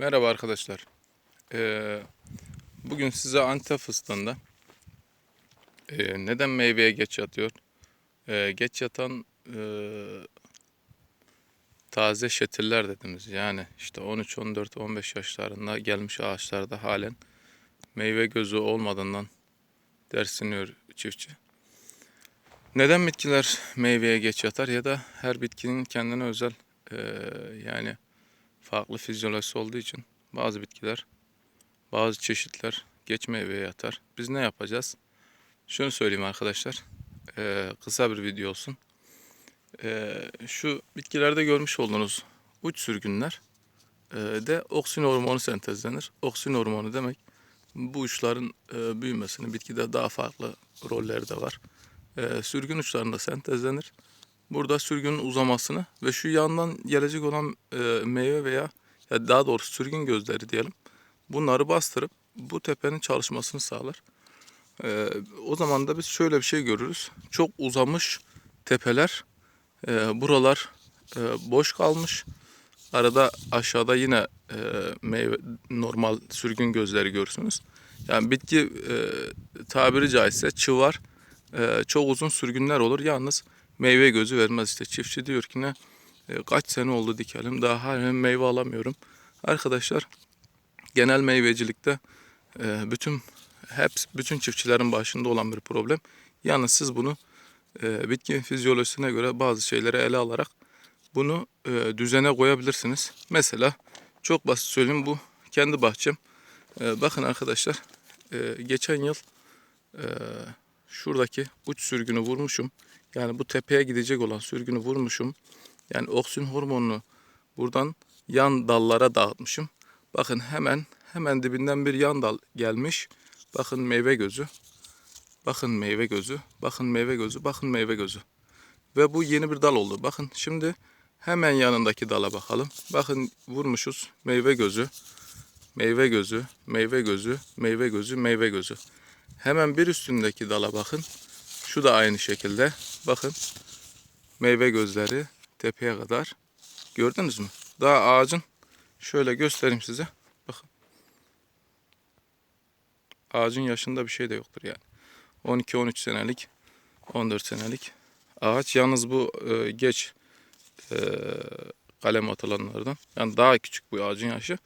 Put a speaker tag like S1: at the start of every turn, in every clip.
S1: Merhaba arkadaşlar. Ee, bugün size Antep fıstığında e, neden meyveye geç yatıyor? Ee, geç yatan e, taze şetiller dediğimiz yani işte 13, 14, 15 yaşlarında gelmiş ağaçlarda halen meyve gözü olmadığından dersiniyor çiftçi. Neden bitkiler meyveye geç yatar ya da her bitkinin kendine özel e, yani farklı fizyolojisi olduğu için bazı bitkiler, bazı çeşitler geç meyveye yatar. Biz ne yapacağız? Şunu söyleyeyim arkadaşlar. Ee, kısa bir video olsun. Ee, şu bitkilerde görmüş olduğunuz uç sürgünler e, de oksin hormonu sentezlenir. Oksin hormonu demek bu uçların e, büyümesini, bitkide daha farklı rolleri de var. E, sürgün uçlarında sentezlenir. Burada sürgünün uzamasını ve şu yandan gelecek olan e, meyve veya ya daha doğrusu sürgün gözleri diyelim. Bunları bastırıp bu tepenin çalışmasını sağlar. E, o zaman da biz şöyle bir şey görürüz. Çok uzamış tepeler, e, buralar e, boş kalmış. Arada aşağıda yine e, meyve normal sürgün gözleri görürsünüz. Yani bitki e, tabiri caizse çıvar e, çok uzun sürgünler olur. Yalnız meyve gözü vermez işte. Çiftçi diyor ki ne e, kaç sene oldu dikelim daha halen meyve alamıyorum. Arkadaşlar genel meyvecilikte e, bütün hep bütün çiftçilerin başında olan bir problem. Yalnız siz bunu e, bitki fizyolojisine göre bazı şeyleri ele alarak bunu düzene koyabilirsiniz. Mesela çok basit söyleyeyim bu kendi bahçem. Bakın arkadaşlar geçen yıl şuradaki uç sürgünü vurmuşum. Yani bu tepeye gidecek olan sürgünü vurmuşum. Yani oksin hormonunu buradan yan dallara dağıtmışım. Bakın hemen hemen dibinden bir yan dal gelmiş. Bakın meyve gözü. Bakın meyve gözü. Bakın meyve gözü. Bakın meyve gözü. Ve bu yeni bir dal oldu. Bakın şimdi hemen yanındaki dala bakalım. Bakın vurmuşuz meyve gözü. Meyve gözü, meyve gözü, meyve gözü, meyve gözü. Hemen bir üstündeki dala bakın. Şu da aynı şekilde. Bakın meyve gözleri tepeye kadar. Gördünüz mü? Daha ağacın şöyle göstereyim size. Bakın. Ağacın yaşında bir şey de yoktur yani. 12-13 senelik, 14 senelik ağaç. Yalnız bu e, geç e, kalem atılanlardan. Yani daha küçük bu ağacın yaşı.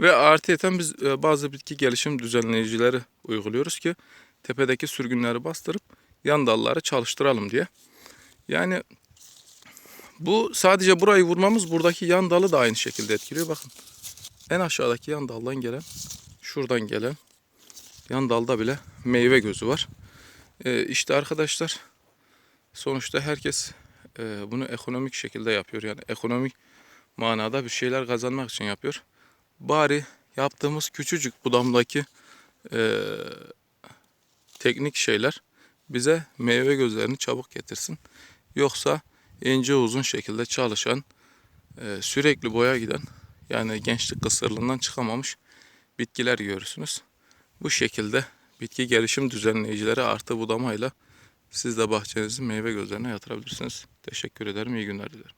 S1: Ve artıyeten biz e, bazı bitki gelişim düzenleyicileri uyguluyoruz ki tepedeki sürgünleri bastırıp yan dalları çalıştıralım diye. Yani bu sadece burayı vurmamız buradaki yan dalı da aynı şekilde etkiliyor. Bakın en aşağıdaki yan daldan gelen, şuradan gelen yan dalda bile meyve gözü var. Ee, işte arkadaşlar sonuçta herkes e, bunu ekonomik şekilde yapıyor. Yani ekonomik manada bir şeyler kazanmak için yapıyor. Bari yaptığımız küçücük budamdaki e, teknik şeyler bize meyve gözlerini çabuk getirsin. Yoksa ince uzun şekilde çalışan, e, sürekli boya giden yani gençlik kısırlığından çıkamamış bitkiler görürsünüz. Bu şekilde bitki gelişim düzenleyicileri artı budamayla siz de bahçenizin meyve gözlerine yatırabilirsiniz. Teşekkür ederim. İyi günler dilerim.